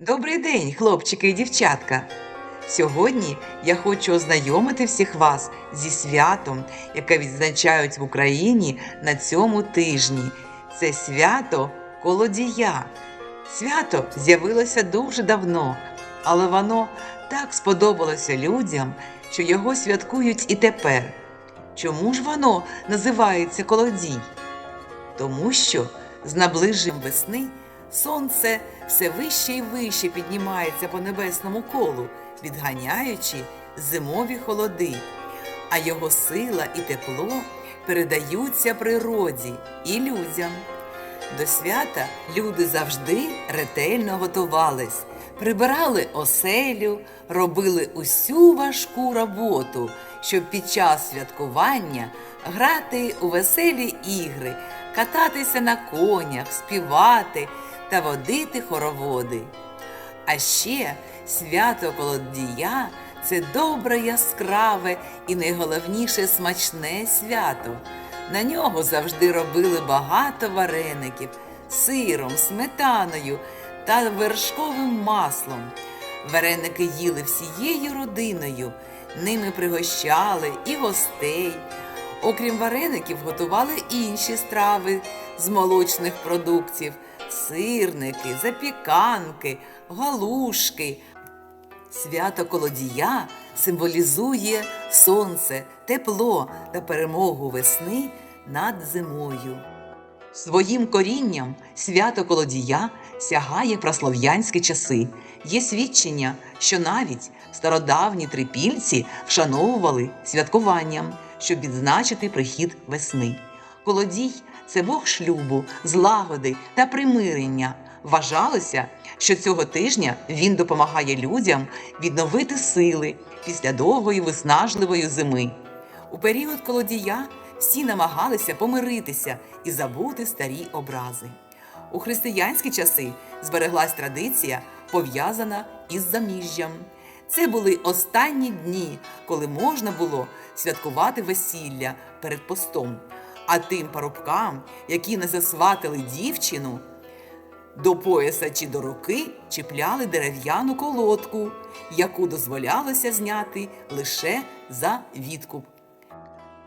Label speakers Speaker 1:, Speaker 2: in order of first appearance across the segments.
Speaker 1: Добрий день, хлопчики і дівчатка! Сьогодні я хочу ознайомити всіх вас зі святом, яке відзначають в Україні на цьому тижні. Це свято Колодія. Свято з'явилося дуже давно, але воно так сподобалося людям, що його святкують і тепер. Чому ж воно називається Колодій? Тому що з наближенням весни сонце все вище і вище піднімається по небесному колу, відганяючи зимові холоди, а його сила і тепло передаються природі і людям. До свята люди завжди ретельно готувались, прибирали оселю, робили усю важку роботу, щоб під час святкування грати у веселі ігри, кататися на конях, співати та водити хороводи. А ще свято Колодія це добре яскраве і найголовніше смачне свято. На нього завжди робили багато вареників сиром, сметаною та вершковим маслом. Вареники їли всією родиною, ними пригощали і гостей. Окрім вареників, готували інші страви з молочних продуктів: сирники, запіканки, галушки. Свято Колодія символізує сонце, тепло та перемогу весни над зимою. Своїм корінням свято Колодія сягає праслов'янські часи. Є свідчення, що навіть стародавні трипільці вшановували святкуванням, щоб відзначити прихід весни. Колодій це Бог шлюбу, злагоди та примирення. Вважалося, що цього тижня він допомагає людям відновити сили після довгої виснажливої зими. У період колодія всі намагалися помиритися і забути старі образи. У християнські часи збереглась традиція, пов'язана із заміжжям. Це були останні дні, коли можна було святкувати весілля перед постом. А тим парубкам, які не засватили дівчину, до пояса чи до руки чіпляли дерев'яну колодку, яку дозволялося зняти лише за відкуп.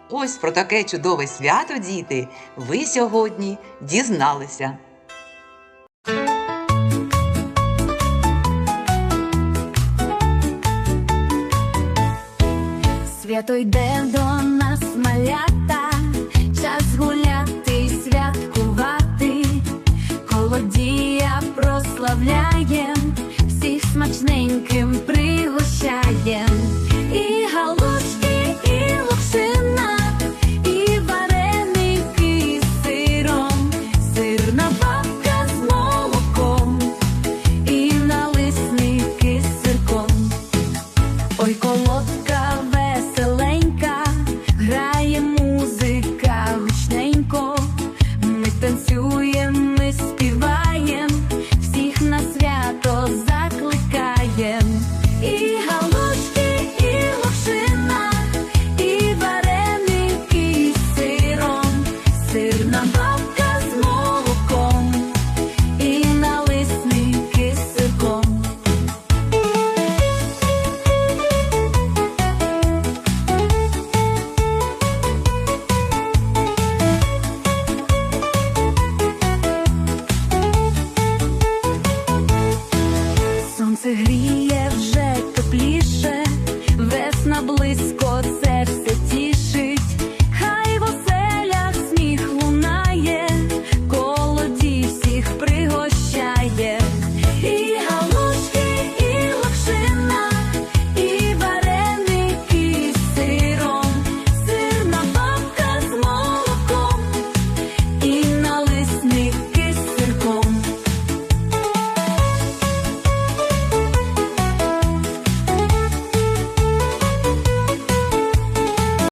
Speaker 1: Ось про таке чудове свято, діти, ви сьогодні дізналися.
Speaker 2: Свято йде до смачненьким пригощаєм. І галушки, і локшина, і вареники з сиром, сирна бабка з молоком, і налисники з сирком. Ой, колодка